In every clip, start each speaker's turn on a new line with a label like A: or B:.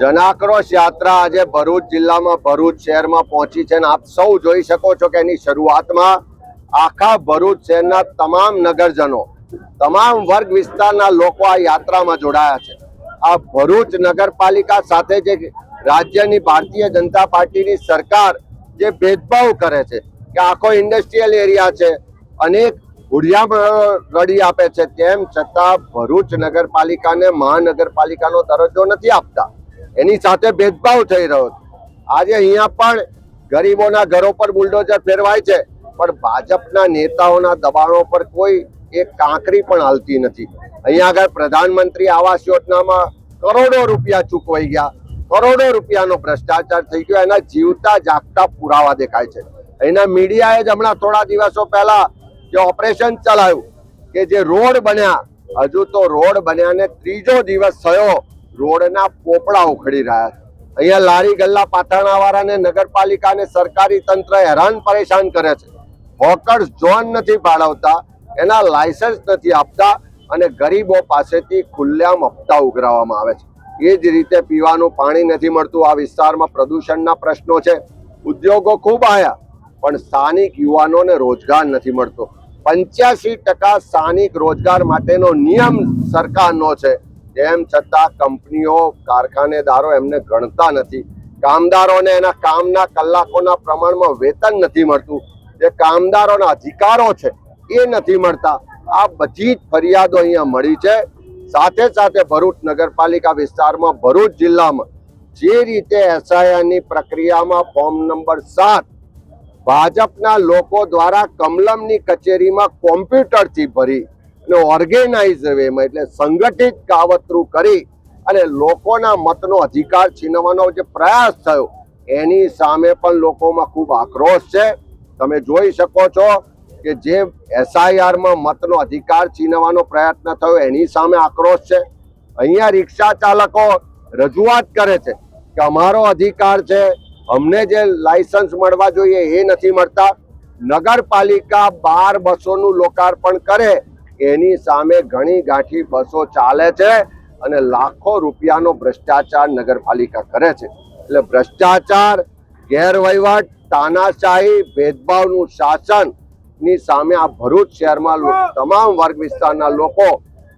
A: જનાક્રોશ યાત્રા આજે ભરૂચ જિલ્લામાં ભરૂચ શહેરમાં પહોંચી છે અને આપ સૌ જોઈ શકો છો કે એની શરૂઆતમાં આખા ભરૂચ શહેરના તમામ નગરજનો, તમામ વર્ગ વિસ્તારના લોકો આ યાત્રામાં જોડાયા છે. આ ભરૂચ નગરપાલિકા સાથે જે રાજ્યની ભારતીય જનતા પાર્ટીની સરકાર જે ભેદભાવ કરે છે કે આખો ઇન્ડસ્ટ્રીયલ એરિયા છે, અનેક હુડિયામાં રડી આપે છે, તેમ છતાં ભરૂચ નગરપાલિકાને મહાનગરપાલિકાનો દરજ્જો નથી આપતા. એની સાથે ભેદભાવ થઈ રહ્યો છે. આજે અહીંયા પણ ગરીબોના ઘરો પર બુલડોઝર ફેરવાય છે, પણ ભાજપના નેતાઓના દબાણો પર કોઈ એક કાંકરી પણ હાલતી નથી. અહીંયા આગળ પ્રધાનમંત્રી આવાસ યોજનામાં કરોડો રૂપિયા ચૂકવાઈ ગયા. કરોડો રૂપિયાનો ભ્રષ્ટાચાર થઈ ગયો, એના જીવતા જાગતા પુરાવા દેખાય છે. અહીંના મીડિયાએ જ હમણાં થોડા દિવસો પહેલા જે ઓપરેશન ચલાવ્યું, કે જે રોડ બન્યા, હજુ તો રોડ બન્યાને ત્રીજો દિવસ થયો. રોડના પોપડા ઉખડી રહ્યા છે. અહીંયા લારી ગલ્લા પાથરણાવાળાને નગરપાલિકા અને સરકારી તંત્ર હેરાન પરેશાન કરે છે. હોકર્સ ઝોન નથી ફાળવતા, એના લાયસન્સ નથી આપતા અને ગરીબો પાસેથી ખુલ્લેઆમ હપ્તા ઉઘરાવવામાં આવે છે. એ જ રીતે પીવાનું પાણી નથી મળતું. આ વિસ્તારમાં પ્રદૂષણના પ્રશ્નો છે. ઉદ્યોગો ખૂબ આવ્યા પણ સ્થાનિક યુવાનોને રોજગાર નથી મળતો. પંચ્યાસી ટકા સ્થાનિક રોજગાર માટેનો નિયમ સરકારનો છે. તેમ છતાં કંપનીઓ, કારખાનેદારો એમને ગણતા નથી. કામદારોને એના કામના કલાકોના પ્રમાણમાં વેતન નથી મળતું. જે કામદારોના અધિકારો છે, એ નથી મળતા. આ બધી જ ફરિયાદો અહીંયા મળી છે. સાથે સાથે ભરૂચ નગરપાલિકા વિસ્તારમાં ભરૂચ જિલ્લામાં જે રીતે એસઆઈઆરની પ્રક્રિયામાં ફોર્મ નંબર સાત ભાજપના લોકો દ્વારા કમલમની કચેરીમાં કોમ્પ્યુટરથી ભરી અને ઓર્ગેનાઇઝ વેમાં એટલે સંગઠિત કાવતરું કરી અને લોકોના મતનો અધિકાર છીનવાનો જે પ્રયાસ થયો, એની સામે પણ લોકોમાં ખૂબ આક્રોશ છે. તમે જોઈ શકો છો કે જે એસઆઈઆરમાં મતનો અધિકાર છીનવાનો પ્રયત્ન થયો, એની સામે આક્રોશ છે. અહીંયા રિક્ષા ચાલકો રજૂઆત કરે છે કે અમારો અધિકાર છે, અમને જે લાયસન્સ મળવા જોઈએ એ નથી મળતા. નગરપાલિકા બાર બસોનું લોકાર્પણ કરે એની સામે ઘણી ગાંઠી બસો ચાલે છે અને લાખો રૂપિયાનો ભ્રષ્ટાચાર નગરપાલિકા કરે છે. એટલે ભ્રષ્ટાચાર, ગેરવહીવટ, તાનાશાહી, ભેદભાવનું શાસનની સામે આ ભરૂચ શહેરમાં તમામ વર્ગ વિસ્તારના લોકો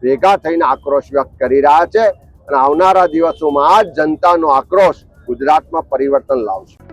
A: ભેગા થઈને આક્રોશ વ્યક્ત કરી રહ્યા છે અને આવનારા દિવસોમાં આ જનતાનો આક્રોશ ગુજરાતમાં પરિવર્તન લાવશે.